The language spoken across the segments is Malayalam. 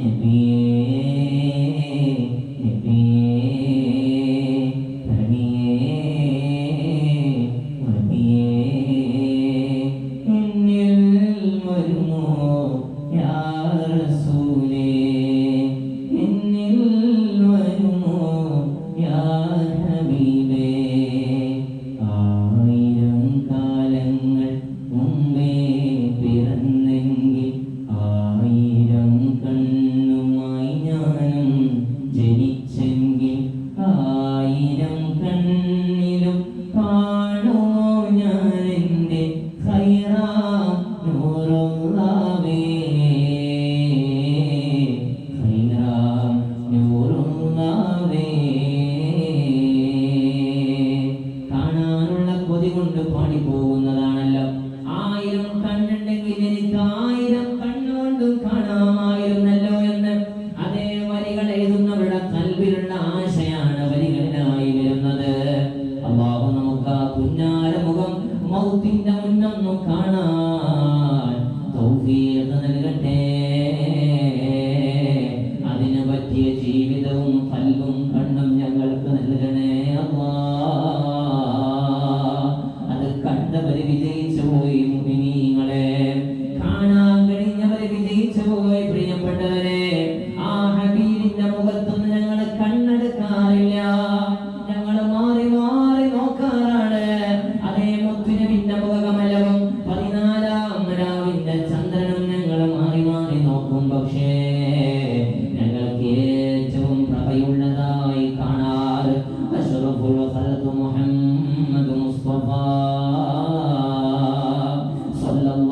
in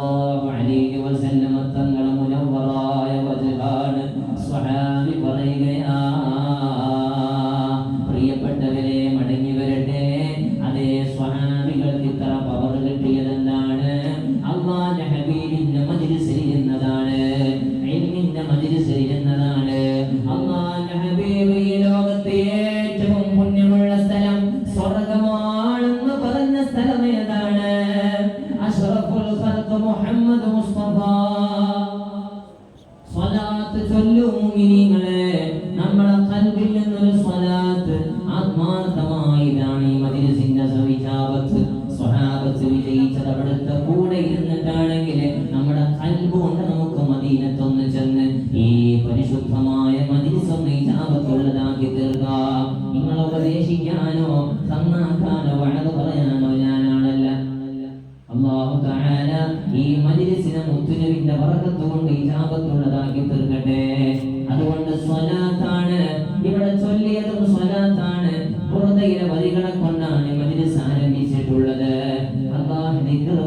الله عليه وسلم التنبيه സ്വലാത്ത് ചൊല്ലു മുമിനീങ്ങളെ. ജമിയത്തും സ്വലാത്താണ് പുറത്തയിലെ വരികളെ കൊണ്ടാണ് മജിലിസ് ആരംഭിച്ചിട്ടുള്ളത്. അള്ളാഹ്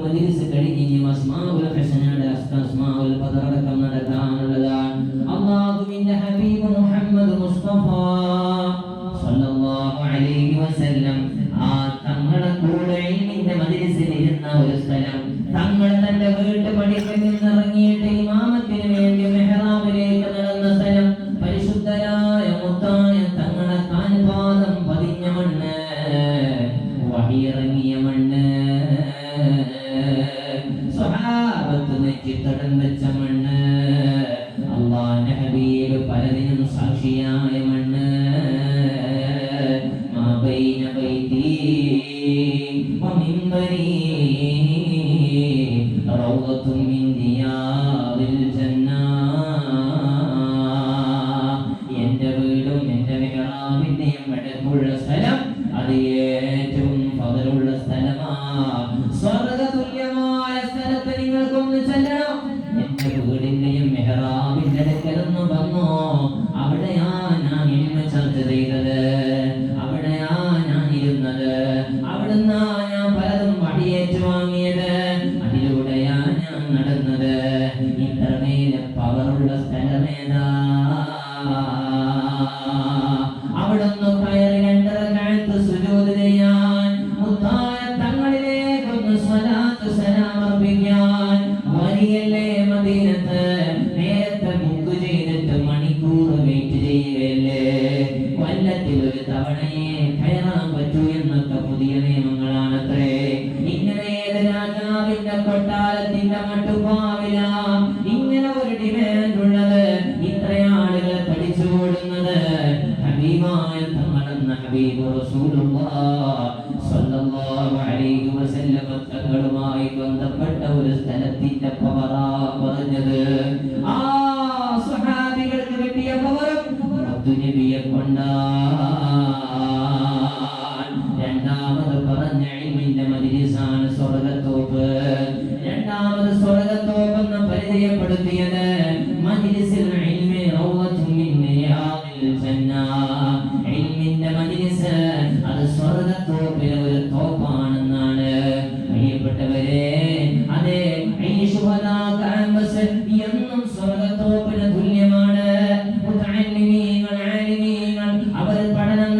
മജിലിസ് കഴിഞ്ഞ് ഇനി അസ്മാവുൽ ഹസനാട് അസ്മാവുൽ പദറടക്കം നടത്താനുള്ളതാണ്. മുസ്തഫ സല്ലല്ലാഹു അലൈഹി വസല്ലം വഹി ഇറങ്ങിയ മണ്ണ്. സ്വഹാബത്ത് നെറ്റിത്തടം വെച്ച മണ്ണ്. അള്ളാന്റെ ഹബീബ് പലതിനും സാക്ഷിയായ മണ്ണ്. മാബൈന ബൈതി ومن بني പ്രശ്നമേതാ നബിയെ കൊണ്ടാണ് രണ്ടാമത് പറഞ്ഞ ഇൽമിന്റെ മജ്ലിസാണ് സ്വർഗത്തോപ്പ് രണ്ടാമത് സ്വർഗത്തോപ്പ് എന്ന് പരിചയപ്പെടുത്തിയത് മജിലിസിൽ ഇൽമി റൗളത്തും മിൻ റിയാദിൽ ജന്ന. ഇൽമിന്റെ മജ്ലിസ് അത് സ്വർഗത്തോപ്പിലെ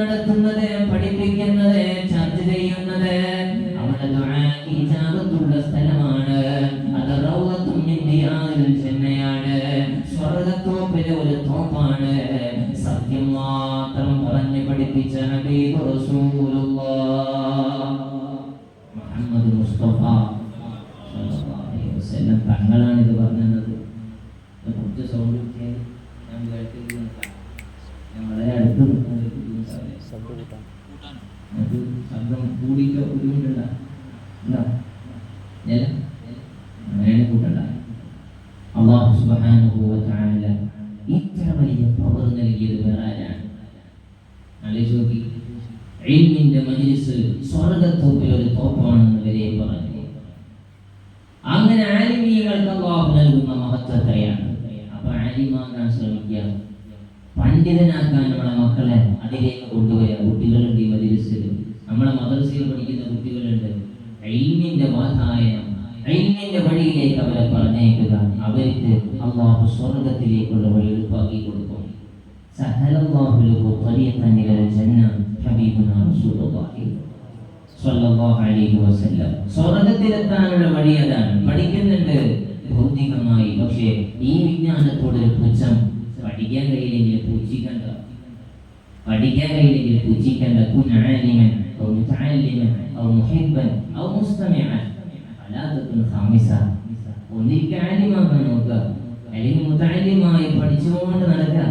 നടത്തുന്നത് പഠിപ്പിക്കുന്നത് ചർച്ച ചെയ്യുന്നത്. അവിടെ ഇജാബത്തുള്ള സ്ഥലമാണ്. അത് റൗളത്തും മിൻ റിയാദിൽ ജന്നയാണ് സ്വർഗത്തോപ്പിലെ ഒരു തോപ്പാണ്. സത്യം മാത്രം പറഞ്ഞ് പഠിപ്പിച്ച ഹബീബ് റസൂലുള്ളാഹ് മുഹമ്മദ് മുസ്തഫ തങ്ങളാണ് ഇത് പറഞ്ഞത്. കുറച്ച് സൗണ്ട് ഞാൻ നിൽക്കാം ഞാൻ അടുത്ത് നിൽക്കുന്നത് കൂട്ടാൻ അത് ശബ്ദം കൂടിയിട്ട് ബുദ്ധിമുട്ടുണ്ട ഇത്ര വലിയ പവർ നൽകിയത് വേറെ ഒരു വരെ അങ്ങനെ മഹത്വത്തെയാണ്. അപ്പൊ ആലിമാക്കാൻ ശ്രമിക്കുക. പണ്ഡിതനാക്കാൻ നമ്മളെ ഇൽമിന്റെ വാതായനം ഇൽമിന്റെ വഴിയിലേക്ക് അവരെ പറഞ്ഞേക്കുക അവർക്ക് അള്ളാഹു സ്വർഗത്തിലേക്കുള്ള വഴി എളുപ്പാക്കി കൊടുക്കും سهل الله له طريقا الى الجنه حبيبنا رسول الله സ്വല്ലല്ലാഹു അലൈഹി വസല്ലം സ്വർഗത്തിലെത്താനുള്ള വഴി അതാണ് പഠിക്കുന്നുണ്ട് ഭൗതികമായി പക്ഷേ ഈ വിജ്ഞാനത്തോട് ഒരു പുച്ഛം പഠിക്കാൻ കഴിയില്ലെങ്കിൽ പൂജിക്കണ്ട പഠിക്കാൻ കഴിയില്ലെങ്കിൽ പൂജിക്കണ്ട കുൻ ആലിമൻ متعلما أو محبا أو مستمعا فلا ഫലാ خامسا ഒന്നിക്ക് ആലിമാക്കാൻ നോക്കുക അല്ലെങ്കിൽ മുതാലിമായി പഠിച്ചുകൊണ്ട് നടക്കുക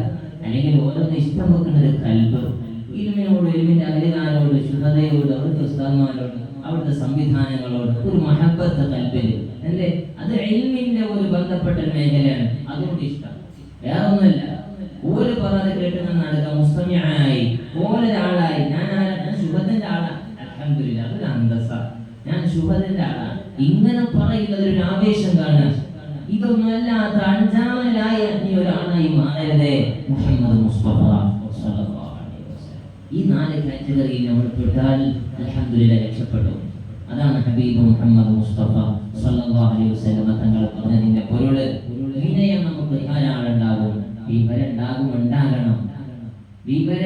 അല്ലെങ്കിൽ ഓരോന്ന് ഇഷ്ടം വെക്കുന്ന ഒരു കൽബ് ഇൽമിനോട് ഇൽമിന്റെ അകലുകാരോട് ശുദ്ധതയോട് അവിടുത്തെ ഉസ്താദ്മാരോട് അവിടുത്തെ സംവിധാനങ്ങളോട് ഒരു മഹബത്ത് കൽബിൽ അല്ലേ അത് എൽമിന്റെ ഒരു ബന്ധപ്പെട്ട മേഖലയാണ് അതുകൊണ്ട് ഇഷ്ടം വേറെ ഒന്നുമില്ല ഓര് പറയാതെ കേട്ട് നടക്കുക മുസ്തമിയായി ഓരൊരാളായി ഞാൻ അൽഹംദുലില്ലാ അതൊരു ഞാൻ ശുഭത്തിന്റെ ആളാണ് ഇങ്ങനെ പറയുന്നത് ഒരു ആവേശം കാണാൻ ഇതൊന്നുമല്ലാത്ത അഞ്ചാമനായ നീ ഒരാളായി മാറരുതേ മുഹമ്മദ് മുസ്തഫ. ഈ നാല് കാറ്റഗറിയിൽ നമ്മൾ പെട്ടാൽ അൽഹംദുലില്ലാ രക്ഷപ്പെട്ടു അതാണ് ഹബീബ് മുഹമ്മദ് മുസ്തഫ സല്ലല്ലാഹു അലൈഹി വസല്ലം തങ്ങൾ പറഞ്ഞതിന്റെ പൊരുൾ. വിനയം നമുക്ക് ധാരാളം ഉണ്ടാകും. വിവരം ഉണ്ടാകും ഉണ്ടാകണം. വിവരം